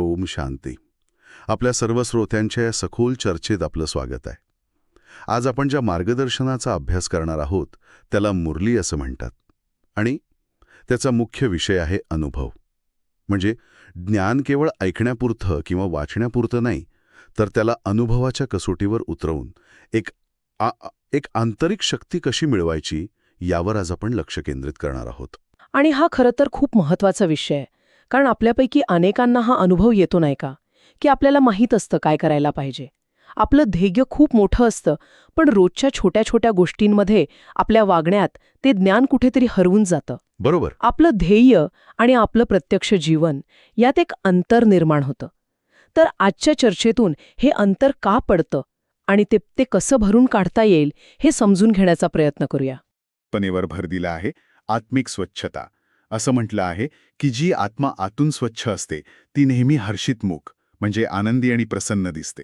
ओम शांती. आपल्या सर्व श्रोत्यांच्या या सखोल चर्चेत आपलं स्वागत आहे. आज आपण ज्या मार्गदर्शनाचा अभ्यास करणार आहोत त्याला मुरली असं म्हणतात. आणि त्याचा मुख्य विषय आहे अनुभव. म्हणजे ज्ञान केवळ ऐकण्यापुरतं किंवा वाचण्यापुरतं नाही तर त्याला अनुभवाच्या कसोटीवर उतरवून एक आ एक आंतरिक शक्ती कशी मिळवायची यावर आज आपण लक्ष केंद्रित करणार आहोत. आणि हा खरं तर खूप महत्त्वाचा विषय आहे. कारण आपल्यापैकी अनेकांना हा अनुभव येतो नाही का? की आपल्याला माहीत असतं काय करायला पाहिजे. आपलं ध्येय खूप मोठं असतं पण रोजच्या छोट्या छोट्या गोष्टींमध्ये आपल्या वागण्यात ते ज्ञान कुठेतरी हरवून जातं. बरोबर. आपलं ध्येय आणि आपलं प्रत्यक्ष जीवन यात एक अंतर निर्माण होतं. तर आजच्या चर्चेतून हे अंतर का पडतं आणि ते ते कसं भरून काढता येईल हे समजून घेण्याचा प्रयत्न करूया. पनेवर भर दिला आहे आत्मिक स्वच्छता. असं म्हटलं आहे की जी आत्मा आतून स्वच्छ असते ती नेहमी हर्षितमुख म्हणजे आनंदी आणि प्रसन्न दिसते.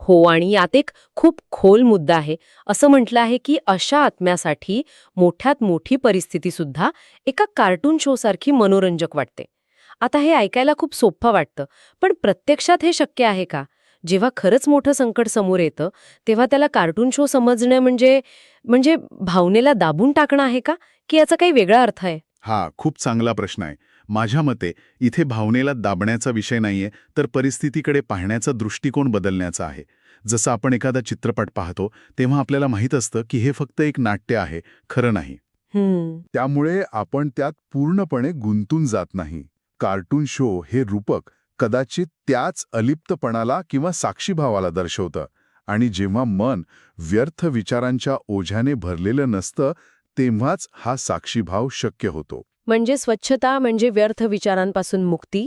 हो आणि यात एक खूप खोल मुद्दा आहे. असं म्हटलं आहे की अशा आत्म्यासाठी मोठ्यात मोठी परिस्थिती सुद्धा एका कार्टून शोसारखी मनोरंजक वाटते. आता हे ऐकायला खूप सोपं वाटतं पण प्रत्यक्षात हे शक्य आहे का? जेव्हा खरंच मोठं संकट समोर येतं तेव्हा त्याला कार्टून शो समजणं म्हणजे म्हणजे भावनेला दाबून टाकणं आहे का? की याचा काही वेगळा अर्थ आहे? हा खूप चांगला प्रश्न आहे. माझ्या मते इथे भावनेला दाबण्याचा विषय नाहीये तर परिस्थितीकडे पाहण्याचा दृष्टिकोन बदलण्याचा आहे. जसं आपण एखादा चित्रपट पाहतो तेव्हा आपल्याला माहीत असतं की हे फक्त एक नाट्य आहे खरं नाही. त्यामुळे आपण त्यात पूर्णपणे गुंतून जात नाही. कार्टून शो हे रूपक कदाचित त्याच अलिप्तपणाला किंवा साक्षीभावाला दर्शवतं. आणि जेव्हा मन व्यर्थ विचारांच्या ओझ्याने भरलेलं नसतं तेव्हाच हा साक्षीभाव शक्य होतो. म्हणजे स्वच्छता म्हणजे व्यर्थ विचारांपासून मुक्ती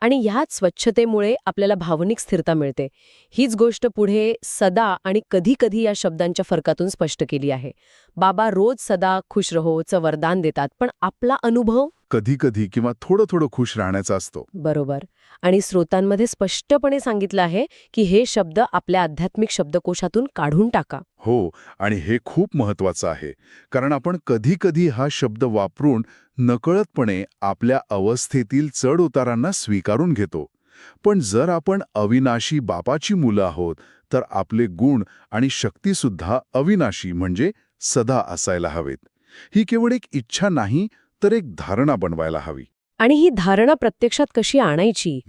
आणि ह्याच स्वच्छतेमुळे आपल्याला भावनिक स्थिरता मिळते. हीच गोष्ट पुढे सदा आणि कधी कधी या शब्दांच्या फरकातून स्पष्ट केली आहे. बाबा रोज सदा खुश रहोचं वरदान देतात पण आपला अनुभव? कधी कधी किंवा थोडं थोडं खुश राहण्याचा असतो. बरोबर. आणि स्रोतांमध्ये स्पष्टपणे सांगितलं आहे की हे शब्द आपल्या आध्यात्मिक शब्दकोशातून काढून टाका. हो आणि हे खूप महत्वाचं आहे. कारण आपण कधी कधी हा शब्द वापरून नकळतपणे आपल्या अवस्थेतील चढ उतारांना स्वीकारून घेतो. पण जर आपण अविनाशी बापाची मुलं आहोत तर आपले गुण आणि शक्तीसुद्धा अविनाशी म्हणजे सदा असायला हवेत. ही केवळ एक इच्छा नाही तर एक धारणा बनवायला हवी. आणि ही धारणा प्रत्यक्षात कशी आणायची?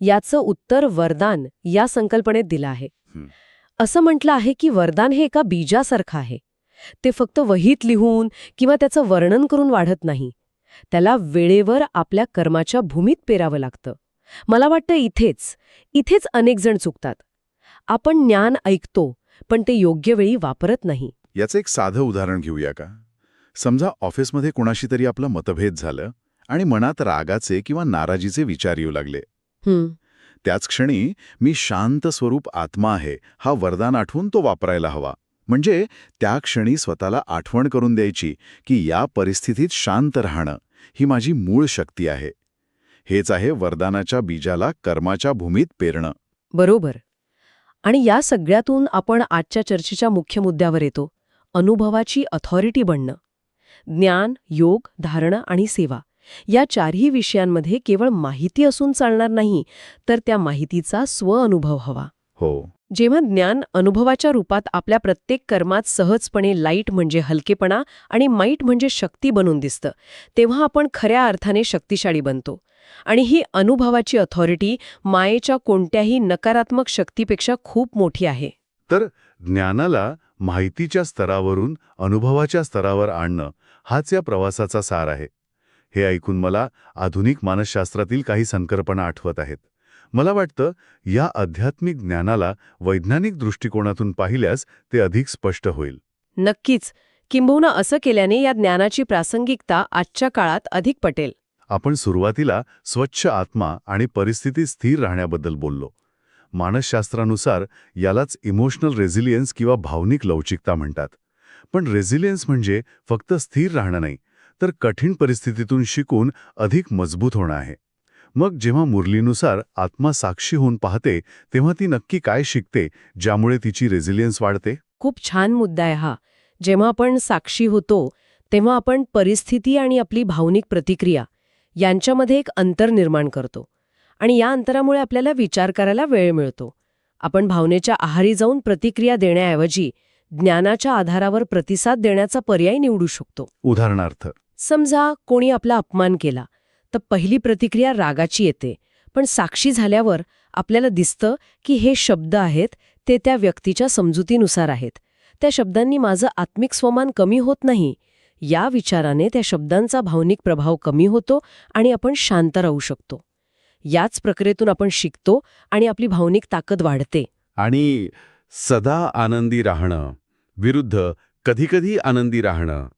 याचं उत्तर वरदान या संकल्पनेत दिलं आहे. असं म्हटलं आहे की वरदान हे एका बीजासारखं आहे. ते फक्त वहीत लिहून किंवा त्याचं वर्णन करून वाढत नाही. त्याला वेळेवर आपल्या कर्माच्या भूमीत पेरावं लागतं. मला वाटतं इथेच इथेच अनेक जण चुकतात. आपण ज्ञान ऐकतो पण ते योग्य वेळी वापरत नाही. याचं एक साधं उदाहरण घेऊया का? समजा ऑफिसमध्ये कोणाशी तरी आपलं मतभेद झालं आणि मनात रागाचे किंवा नाराजीचे विचार येऊ लागले. त्याच क्षणी मी शांत स्वरूप आत्मा आहे हा वरदान आठवून तो वापरायला हवा. म्हणजे त्या क्षणी स्वतःला आठवण करून द्यायची की या परिस्थितीत शांत राहणं ही माझी मूळ शक्ती आहे. हेच आहे वरदानाच्या बीजाला कर्माच्या भूमीत पेरणं. बरोबर. आणि या सगळ्यातून आपण आजच्या चर्चेच्या मुख्य मुद्द्यावर येतो अनुभवाची अथॉरिटी बनणं. ज्ञान योग धारणा आणि सेवा. या चारही विषयांमध्ये केवळ माहिती असून चालणार नाही तर त्या माहितीचा स्वअनुभव हवा. हो. जेव्हा ज्ञान अनुभवाच्या रूपात आपल्या प्रत्येक कर्मात सहजपणे लाइट म्हणजे हलकेपणा आणि माईट म्हणजे शक्ती बनून दिसतं तेव्हा आपण खऱ्या अर्थाने शक्तिशाळी बनतो. आणि ही अनुभवाची अथॉरिटी मायेच्या कोणत्याही नकारात्मक शक्तीपेक्षा खूप मोठी आहे. तर ज्ञानाला माहितीच्या स्तरावरून अनुभवाच्या स्तरावर आणणं हाच या प्रवासाचा सार आहे. हे ऐकून मला आधुनिक मानसशास्त्रातील काही संकल्पना आठवत आहेत. मला वाटतं या आध्यात्मिक ज्ञानाला वैज्ञानिक दृष्टिकोनातून पाहिल्यास ते अधिक स्पष्ट होईल. नक्कीच. किंबहुना असं केल्याने या ज्ञानाची प्रासंगिकता आजच्या काळात अधिक पटेल. आपण सुरुवातीला स्वच्छ आत्मा आणि परिस्थिती स्थिर राहण्याबद्दल बोललो. मानसशास्त्रानुसार यालाच इमोशनल रेझिलियन्स किंवा भावनिक लवचिकता म्हणतात. पण रेझिलियन्स म्हणजे फक्त स्थिर राहणं नाही तर कठीण परिस्थितीतून शिकून अधिक मजबूत होणं आहे. मग जेव्हा मुरलीनुसार आत्मा साक्षी होऊन पाहते तेव्हा ती नक्की काय शिकते ज्यामुळे तिची रेझिलियन्स वाढते? खूप छान मुद्दा आहे हा. जेव्हा आपण साक्षी होतो तेव्हा आपण परिस्थिती आणि आपली भावनिक प्रतिक्रिया यांच्यामध्ये एक अंतर निर्माण करतो आणि या अंतरामुळे आपल्याला विचार करायला वेळ मिळतो. आपण भावनेच्या आहारी जाऊन प्रतिक्रिया देण्याऐवजी ज्ञानाच्या आधारावर प्रतिसाद देण्याचा पर्याय निवडू शकतो. उदाहरणार्थ समजा कोणी आपला अपमान केला तर पहिली प्रतिक्रिया रागाची येते पण साक्षी झाल्यावर आपल्याला दिसतं की हे शब्द आहेत ते त्या व्यक्तीच्या समजुतीनुसार आहेत. त्या शब्दांनी माझं आत्मिक स्वमान कमी होत नाही. या विचाराने त्या शब्दांचा भावनिक प्रभाव कमी होतो आणि आपण शांत राहू शकतो. याच प्रक्रियेतून आपण शिकतो आणि आपली भावनिक ताकद वाढते. आणि सदा आनंदी राहणं विरुद्ध कधीकधी आनंदी राहणं.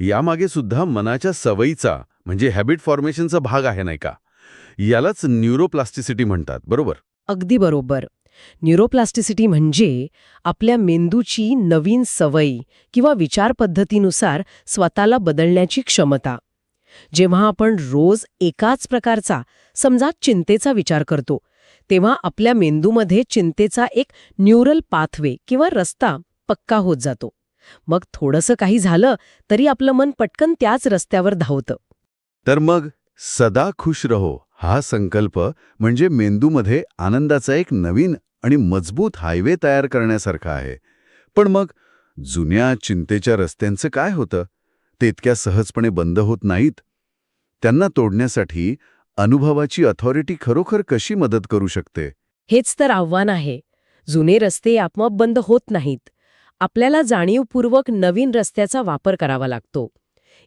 यामागे सुद्धा मनाच्या सवयीचा म्हणजे हॅबिट फॉर्मेशनचा भाग आहे नाही का? यालाच न्यूरोप्लास्टिसिटी म्हणतात बरोबर? अगदी बरोबर. न्यूरोप्लास्टिसिटी म्हणजे आपल्या मेंदूची नवीन सवयी किंवा विचारपद्धतीनुसार स्वतःला बदलण्याची क्षमता. जेव्हा आपण रोज एकाच प्रकारचा समजा चिंतेचा विचार करतो तेव्हा आपल्या मेंदूमध्ये चिंतेचा एक न्यूरल पाथवे किंवा रस्ता पक्का होत जातो. मग थोडंसं काही झालं तरी आपलं मन पटकन त्याच रस्त्यावर धावतं. तर मग सदा खुश रहो हा संकल्प म्हणजे मेंदूमध्ये आनंदाचा एक नवीन आणि मजबूत हायवे तयार करण्यासारखा आहे. पण मग जुन्या चिंतेच्या रस्त्यांचं काय होतं? ते इतक्या सहजपणे बंद होत नाहीत? त्यांना तोडण्यासाठी अनुभवाची अथॉरिटी खरोखर कशी मदत करू शकते? हेच तर आव्हान आहे. जुने रस्ते आपोआप बंद होत नाहीत. आपल्याला जाणीवपूर्वक नवीन रस्त्याचा वापर करावा लागतो.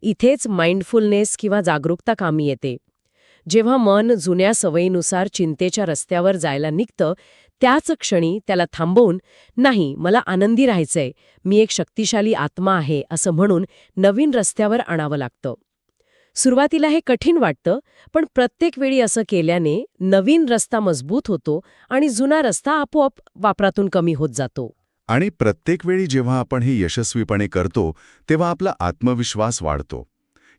इथेच माइंडफुलनेस किंवा जागरूकता कामी येते. जेव्हा मन जुन्या सवयीनुसार चिंतेच्या रस्त्यावर जायला निघतं त्याच क्षणी त्याला थांबवून नाही मला आनंदी राहायचंय. मी एक शक्तिशाली आत्मा आहे असं म्हणून नवीन रस्त्यावर आणावं लागतं. सुरुवातीला हे कठीण वाटतं पण प्रत्येक वेळी असं केल्याने नवीन रस्ता मजबूत होतो आणि जुना रस्ता आपोआप वापरातून कमी होत जातो. आणि प्रत्येक वेळी जेव्हा आपण हे यशस्वीपणे करतो तेव्हा आपला आत्मविश्वास वाढतो.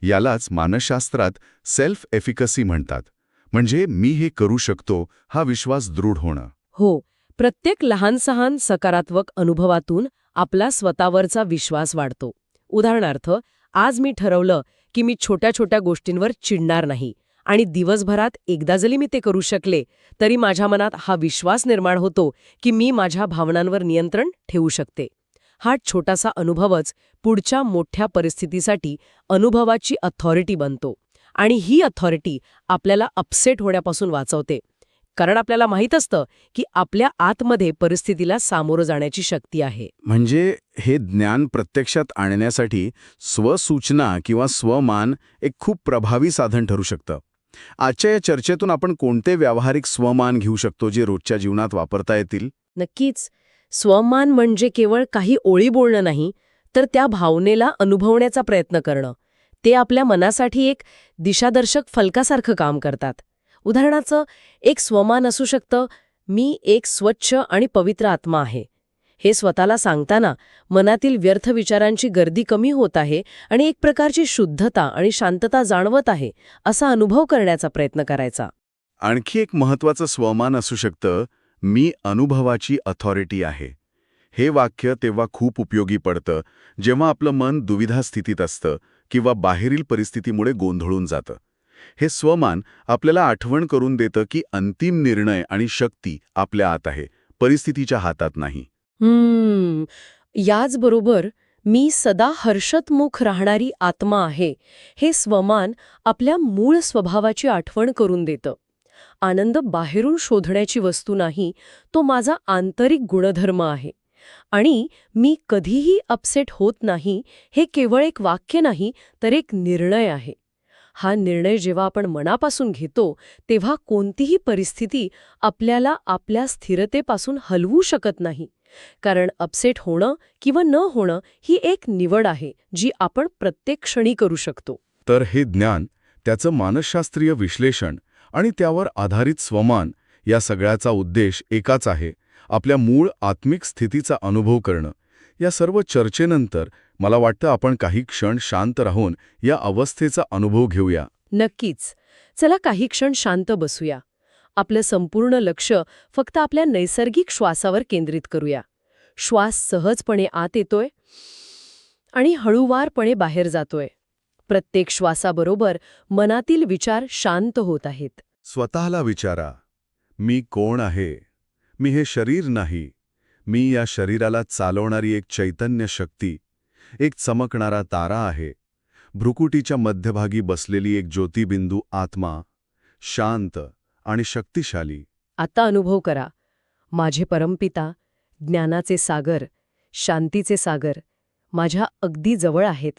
यालाच मानसशास्त्रात सेल्फ एफिकसी म्हणतात. म्हणजे मी हे करू शकतो हा विश्वास दृढ होणं. हो प्रत्येक लहान सहान सकारात्मक अनुभवातून आपला स्वतःवरचा विश्वास वाढतो. उदाहरणार्थ आज मी ठरवलं की मी छोट्या छोट्या गोष्टींवर चिडणार नाही. आणि दिवसभरात एकदा जरी मी ते करू शकले तरी माझ्या मनात हा विश्वास निर्माण होतो की मी माझ्या भावनांवर नियंत्रण ठेवू शकते. हा छोटासा अनुभवच पुढच्या मोठ्या परिस्थितीसाठी अनुभवाची अथॉरिटी बनतो आणि ही अथॉरिटी आपल्याला अपसेट होण्यापासून वाचवते. कारण आपल्याला माहीत असतं की आपल्या आतमध्ये परिस्थितीला सामोरं जाण्याची शक्ती आहे. म्हणजे हे ज्ञान प्रत्यक्षात आणण्यासाठी स्वसूचना किंवा स्वमान एक खूप प्रभावी साधन ठरू शकतं. आजच्या या चर्चेतून आपण कोणते व्यावहारिक स्वमान घेऊ शकतो जे रोजच्या जीवनात वापरता येतील? नक्कीच. स्वमान म्हणजे केवळ काही ओळी बोलणं नाही तर त्या भावनेला अनुभवण्याचा प्रयत्न करणं. ते आपल्या मनासाठी एक दिशादर्शक फलकासारखं काम करतात. उदाहरणाचं एक स्वमान असू शकतं मी एक स्वच्छ आणि पवित्र आत्मा आहे. हे स्वतःला सांगताना मनातील व्यर्थ विचारांची गर्दी कमी होत आहे आणि एक प्रकारची शुद्धता आणि शांतता जाणवत आहे असा अनुभव करण्याचा प्रयत्न करायचा. आणखी एक महत्वाचं स्वमान असू शकतं मी अनुभवाची अथॉरिटी आहे. हे वाक्य तेव्हा खूप उपयोगी पडतं जेव्हा आपलं मन दुविधा स्थितीत असतं किंवा बाहेरील परिस्थितीमुळे गोंधळून जातं. हे स्वमान आपल्याला आठवण करून देतं की अंतिम निर्णय आणि शक्ती आपल्या आत आहे परिस्थितीच्या हातात नाही. हम्म. याचबरोबर मी सदा हर्षतमुख राहणारी आत्मा आहे हे स्वमान आपल्या मूळ स्वभावाची आठवण करून देतं. आनंद बाहेरून शोधण्याची वस्तू नाही तो माझा आंतरिक गुणधर्म आहे. आणि मी कधीही अपसेट होत नाही हे केवळ एक वाक्य नाही तर एक निर्णय आहे. हा निर्णय जेव्हा आपण मनापासून घेतो तेव्हा कोणतीही परिस्थिती आपल्याला आपल्या स्थिरतेपासून हलवू शकत नाही. कारण अपसेट होणं किंवा न होणं ही एक निवड आहे जी आपण प्रत्येक क्षणी करू शकतो. तर हे ज्ञान त्याचं मानसशास्त्रीय विश्लेषण आणि त्यावर आधारित स्वमान या सगळ्याचा उद्देश एकाच आहे आपल्या मूळ आत्मिक स्थितीचा अनुभव करणं. या सर्व चर्चेनंतर मला वाटतं आपण काही क्षण शांत राहून या अवस्थेचा अनुभव घेऊया. नक्कीच. चला काही क्षण शांत बसूया. आपलं संपूर्ण लक्ष फक्त आपल्या नैसर्गिक श्वासावर केंद्रित करूया. श्वास सहजपणे आत येतोय आणि हळूवारपणे बाहेर जातोय. प्रत्येक श्वासाबरोबर मनातील विचार शांत होत आहेत. स्वतःला विचारा मी कोण आहे? मी हे शरीर नाही. मी या शरीराला चालवणारी एक चैतन्य शक्ती एक चमकणारा तारा आहे. भ्रुकुटीच्या मध्यभागी बसलेली एक ज्योतिबिंदू आत्मा शांत आणि शक्तिशाली. आता अनुभव करा. माझे परमपिता ज्ञानाचे सागर शांतीचे सागर माझ्या अगदी जवळ आहेत.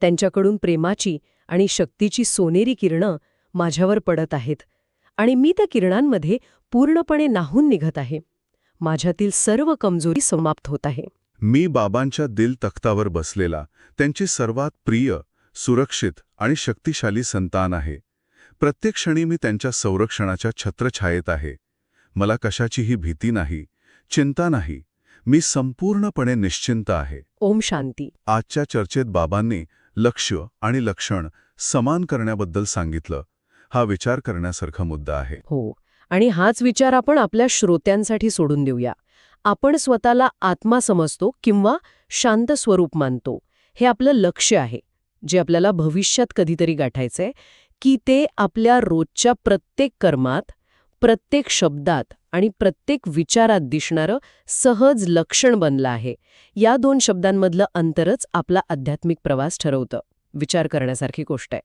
त्यांच्याकडून प्रेमाची आणि शक्तीची सोनेरी किरणं माझ्यावर पडत आहेत आणि मी त्या किरणांमध्ये पूर्णपणे नाहून निघत आहे. माझ्यातील सर्व कमजोरी समाप्त होत आहे. मी बाबांच्या दिल तख्तावर बसलेला त्यांचे सर्वात प्रिय सुरक्षित आणि शक्तिशाली संतान आहे. प्रत्येक क्षणी मी त्यांच्या संरक्षणाच्या छत्रछायेत आहे. मला कशाचीही भीती नाही चिंता नाही. मी संपूर्णपणे निश्चिंत आहे. ओम शांती. आजच्या चर्चेत बाबांनी लक्ष्य आणि लक्षण समान करण्याबद्दल सांगितलं. हा विचार करण्यासारखा मुद्दा आहे. हो आणि हाच विचार आपण आपल्या श्रोत्यांसाठी सोडून देऊया. आपण स्वतःला आत्मा समजतो किंवा शांत स्वरूप मानतो. हे आपलं लक्ष्य आहे जे आपल्याला भविष्यात कधीतरी गाठायचंय. की ते आपल्या रोजच्या प्रत्येक कर्मात प्रत्येक शब्दात आणि प्रत्येक विचारात दिसणारं सहज लक्षण बनलं आहे. या दोन शब्दांमधलं अंतरच आपला आध्यात्मिक प्रवास ठरवतं. विचार करण्यासारखी गोष्ट आहे.